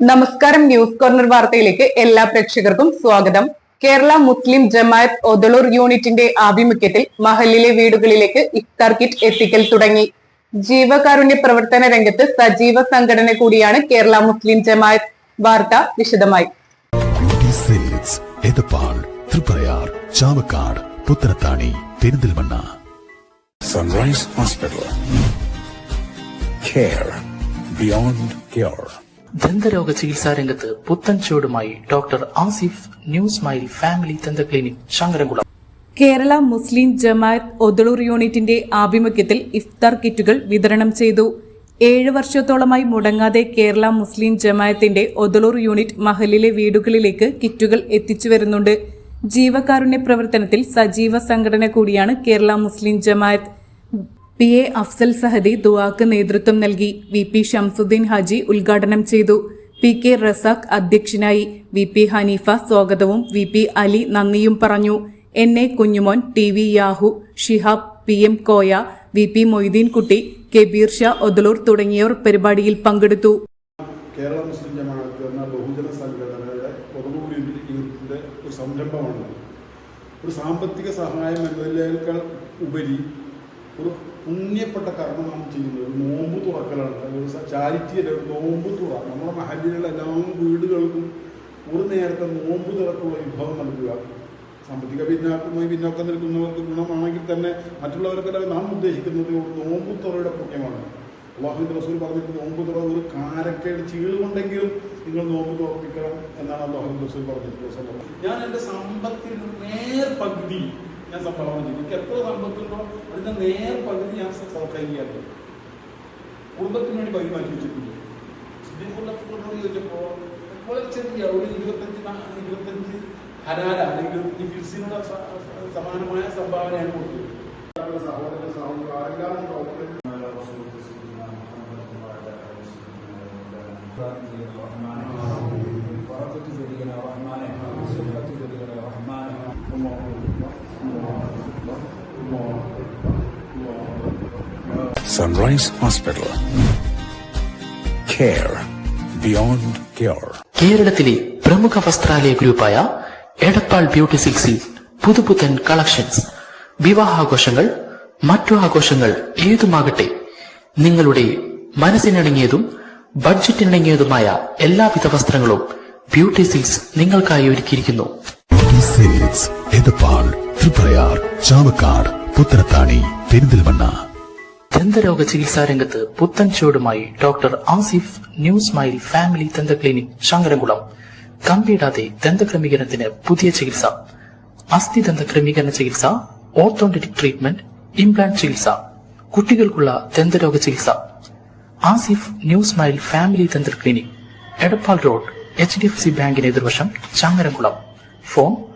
നമസ്കാരം news corner വാർത്തയിലേക്ക് എല്ലാ പ്രേക്ഷകർക്കും സ്വാഗതം. കേരള മുസ്ലിം ജമാഅത്ത് ഒതളൂർ യൂണിറ്റിന്റെ ആഭിമുഖ്യത്തിൽ മഹലിലെ വീടുകളിലേക്ക് ഇഫ്താർ കിറ്റ് എത്തിക്കൽ തുടങ്ങി. ജീവകാരുണ്യ പ്രവർത്തന രംഗത്ത് സജീവ സംഘടന കൂടിയാണ് കേരള മുസ്ലിം ജമാഅത്ത്. വാർത്ത വിശദമായി. Triprayar Chavakkad Puthanathani Perinthalmanna. Sunrise hospital care beyond cure. ദന്തരോഗ ചികിത്സാ രംഗത്ത് പുത്തൻ ചുവടുമായി doctor Asif new smile family ദന്ത ക്ലിനിക് ശങ്കരംകുളം കേരള മുസ്ലിം ജമാഅത്ത് ഒതളൂർ യൂണിറ്റിന്റെ ആഭിമുഖ്യത്തിൽ ഇഫ്താർ കിറ്റുകൾ വിതരണം ചെയ്തു. ഏഴ് വർഷത്തോളമായി മുടങ്ങാതെ കേരള മുസ്ലിം ജമാഅത്തിന്റെ ഒതളൂർ യൂണിറ്റ് മഹലിലെ വീടുകളിലേക്ക് കിറ്റുകൾ എത്തിച്ചു വരുന്നുണ്ട്. ജീവകാരുണ്യ പ്രവർത്തനത്തിൽ സജീവ സംഘടന കൂടിയാണ് കേരള മുസ്ലിം ജമാഅത്ത്. പി എ അഫ്സൽ സഹദി ദുവാക്ക് നേതൃത്വം നൽകി. വി പി ഷംസുദ്ദീൻ ഹാജി ഉദ്ഘാടനം ചെയ്തു. പി കെ റസാഖ് അധ്യക്ഷനായി. വി പി ഹനീഫ സ്വാഗതവും വി പി അലി നന്ദിയും പറഞ്ഞു. N A Kunjumon T V Yahu Shihab P M Koya V P Moideenkutty Kabeer Shah Odalur തുടങ്ങിയവർ പരിപാടിയിൽ പങ്കെടുത്തു. കേരള മുസ്ലിം ജമാഅത്ത് എന്ന ബഹുജന സംഘടനയുടെ ഒരു സംരംഭമാണ് ഒരു സാമ്പത്തിക സഹായം എന്നതിനേക്കാൾ ഉപരി ഒരു പുണ്യപ്പെട്ട കർമ്മം നാം ചെയ്യുന്നത്. ഒരു നോമ്പ് തുറക്കലാണ്. ഒരു ചാരിറ്റിയുടെ ഒരു നോമ്പ് തുറ. നമ്മുടെ മഹല്ലിലുള്ള എല്ലാ വീടുകൾക്കും ഒരു നേരത്തെ നോമ്പ് തുറക്കുള്ള വിഭവം നൽകുക. സാമ്പത്തിക പിന്നാക്കമായി പിന്നോക്കം നിൽക്കുന്നവർക്ക് ഗുണമാണെങ്കിൽ തന്നെ മറ്റുള്ളവർക്കെല്ലാം നാം ഉദ്ദേശിക്കുന്നത് ഒരു നോമ്പ് തുറയുടെ പുണ്യമാണ്. അള്ളാഹുവിന്റെ റസൂൽ പറഞ്ഞിട്ട് നോമ്പ് തുറ ഒരു കാരക്കയുടെ ചീളുകൊണ്ടെങ്കിലും നിങ്ങൾ നോമ്പ് തുറപ്പിക്കണം എന്നാണ് അള്ളാഹുവിന്റെ റസൂൽ പറഞ്ഞിട്ടുള്ളത്. ഞാൻ എന്റെ സമ്പത്തിൽ നേർ പകുതി ഞാൻ സംഭാവന ചെയ്തു എനിക്ക് എത്ര സമ്പത്തുണ്ടോ അതിന്റെ നേർ പകുതി ഞാൻ സൽക്കരിക്കുകയാണ് കുടുംബത്തിന് വേണ്ടി പകുതി മാറ്റി വെച്ചിട്ടുണ്ട് ചോദിച്ചപ്പോൾ വളരെ ചെറിയ ഒരു ഇരുപത്തഞ്ച് ഇരുപത്തഞ്ച് ഹരാര അല്ലെങ്കിൽ ഫിൽസിനുള്ള സമാനമായ സംഭാവനയാണ് കൊടുത്തത്. സഹോദര സഹോദരൻ ആരെല്ലാം doctor Sunrise hospital care beyond care കേരളത്തിലെ പ്രമുഖ വസ്ത്രാലയ ഗ്രൂപ്പായ എടപ്പാൾ ബ്യൂട്ടി സിൽക്സിൽ പുതുപുത്തൻ കളക്ഷൻസ്. വിവാഹാഘോഷങ്ങൾ മറ്റു ആഘോഷങ്ങൾ ഏതുമാകട്ടെ നിങ്ങളുടെ മനസ്സിനിണങ്ങിയതും ബഡ്ജറ്റിനിണങ്ങിയതുമായ എല്ലാവിധ വസ്ത്രങ്ങളും ബ്യൂട്ടി സിൽക്സ് നിങ്ങൾക്കായി ഒരുക്കിയിരിക്കുന്നു. തൃപ്രയാർ ചാവക്കാട് പുത്തനത്താണി പെരിന്തൽമണ്ണ. ദന്തരോഗ ചികിത്സാ രംഗത്ത് പുത്തൻ ചുവടുമായി doctor Asif new smile family ദന്ത ക്ലിനിക് ശങ്കരംകുളം. കമ്പിയിടാതെ ദന്തക്രമീകരണത്തിന് പുതിയ ചികിത്സ. അസ്ഥി ദന്ത ക്രമീകരണ ചികിത്സ ഓർത്തോണ്ടിക് ട്രീറ്റ്മെന്റ് ഇംപ്ലാന്റ് ചികിത്സ. കുട്ടികൾക്കുള്ള ദന്തരോഗ ചികിത്സ. ആസിഫ് ന്യൂ സ്മൈൽ ഫാമിലി ദന്ത clinic Edappal road H D F C ബാങ്കിന് എതിർവശം Changaramkulam phone